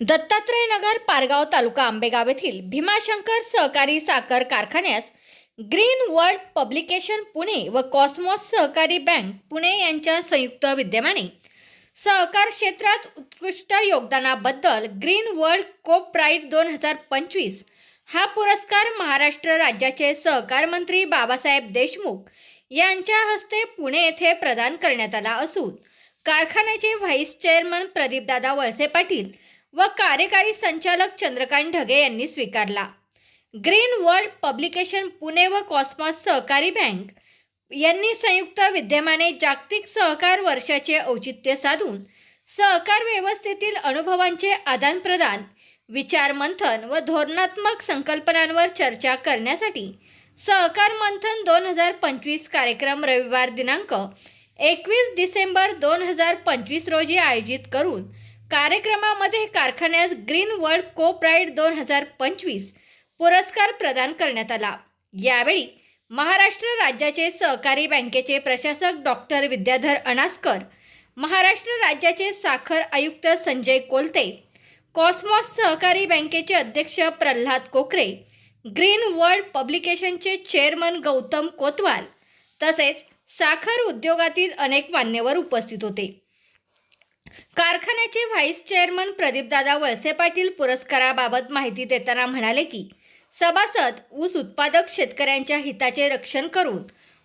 दत्तात्रय नगर पारगाव तालुका आंबेगाव येथील भीमाशंकर सहकारी साखर कारखान्यास ग्रीन वर्ल्ड पब्लिकेशन पुणे व कॉस्मॉस सहकारी बँक पुणे यांच्या संयुक्त विद्यमाने सहकार क्षेत्रात उत्कृष्ट योगदानाबद्दल ग्रीन वर्ल्ड कोप प्राईड दोन हजार पंचवीस हा पुरस्कार महाराष्ट्र राज्याचे सहकार मंत्री बाबासाहेब देशमुख यांच्या हस्ते पुणे येथे प्रदान करण्यात आला असून कारखान्याचे व्हाईस चेअरमन प्रदीपदादा वळसे पाटील व कार्यकारी संचालक चंद्रकांत ढगे यांनी स्वीकारला. ग्रीन वर्ल्ड पब्लिकेशन पुणे व कॉस्मॉस सहकारी बँक यांनी संयुक्त विद्यमाने जागतिक सहकार वर्षाचे औचित्य साधून सहकार व्यवस्थेतील अनुभवांचे आदानप्रदान विचार मंथन व धोरणात्मक संकल्पनांवर चर्चा करण्यासाठी सहकार मंथन दोन हजार पंचवीस कार्यक्रम रविवार दिनांक एकवीस डिसेंबर दोन हजार पंचवीस रोजी आयोजित करून कार्यक्रमामध्ये कारखान्यास ग्रीन वर्ल्ड को प्राईड दोन हजार पंचवीस पुरस्कार प्रदान करण्यात आला. यावेळी महाराष्ट्र राज्याचे सहकारी बँकेचे प्रशासक डॉक्टर विद्याधर अनास्कर महाराष्ट्र राज्याचे साखर आयुक्त संजय कोलते कॉस्मॉस सहकारी बँकेचे अध्यक्ष प्रल्हाद कोकरे ग्रीन वर्ल्ड पब्लिकेशनचे चेअरमन गौतम कोतवाल तसेच साखर उद्योगातील अनेक मान्यवर उपस्थित होते. कारखान्याचे व्हाईस चेअरमन प्रदीपदादा वळसे पाटील पुरस्काराबाबत माहिती देताना म्हणाले की सभासद ऊस उत्पादक शेतकऱ्यांच्या हिताचे रक्षण करून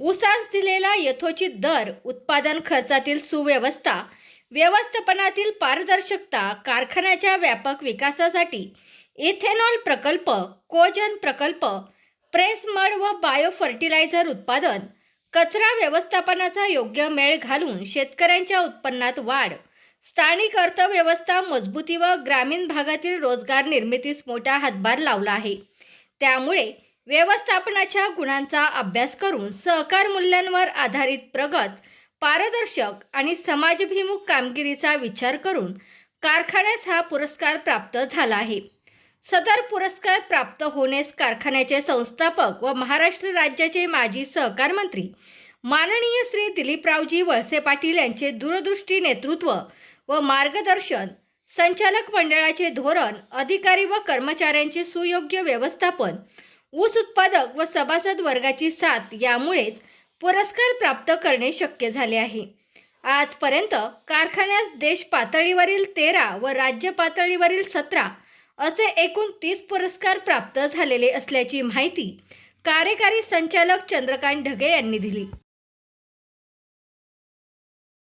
ऊसास दिलेला यथोचित दर उत्पादन खर्चातील सुव्यवस्था व्यवस्थापनातील पारदर्शकता कारखान्याच्या व्यापक विकासासाठी इथेनॉल प्रकल्प कोजन प्रकल्प प्रेस मड व बायो फर्टिलायझर उत्पादन कचरा व्यवस्थापनाचा योग्य मेळ घालून शेतकऱ्यांच्या उत्पन्नात वाढ स्थानिक अर्थव्यवस्था मजबूती व ग्रामीण भागातील रोजगार निर्मितीस मोठा हातभार लावला आहे. त्यामुळे व्यवस्थापनाच्या गुणांचा अभ्यास करून सहकार मूल्यांवर आधारित प्रगत पारदर्शक आणि समाजभिमुख कामगिरीचा विचार करून कारखान्यास हा पुरस्कार प्राप्त झाला आहे. सदर पुरस्कार प्राप्त होण्यास कारखान्याचे संस्थापक व महाराष्ट्र राज्याचे माजी सहकार मंत्री माननीय श्री दिलीपरावजी वळसे पाटील यांचे दूरदृष्टी नेतृत्व व मार्गदर्शन संचालक मंडळाचे धोरण अधिकारी व कर्मचाऱ्यांचे सुयोग्य व्यवस्थापन ऊस उत्पादक व सभासद वर्गाची साथ यामुळेच पुरस्कार प्राप्त करणे शक्य झाले आहे. आजपर्यंत कारखान्यास देश पातळीवरील तेरा व राज्य पातळीवरील सतरा असे एकूण तीस पुरस्कार प्राप्त झालेले असल्याची माहिती कार्यकारी संचालक चंद्रकांत ढगे यांनी दिली.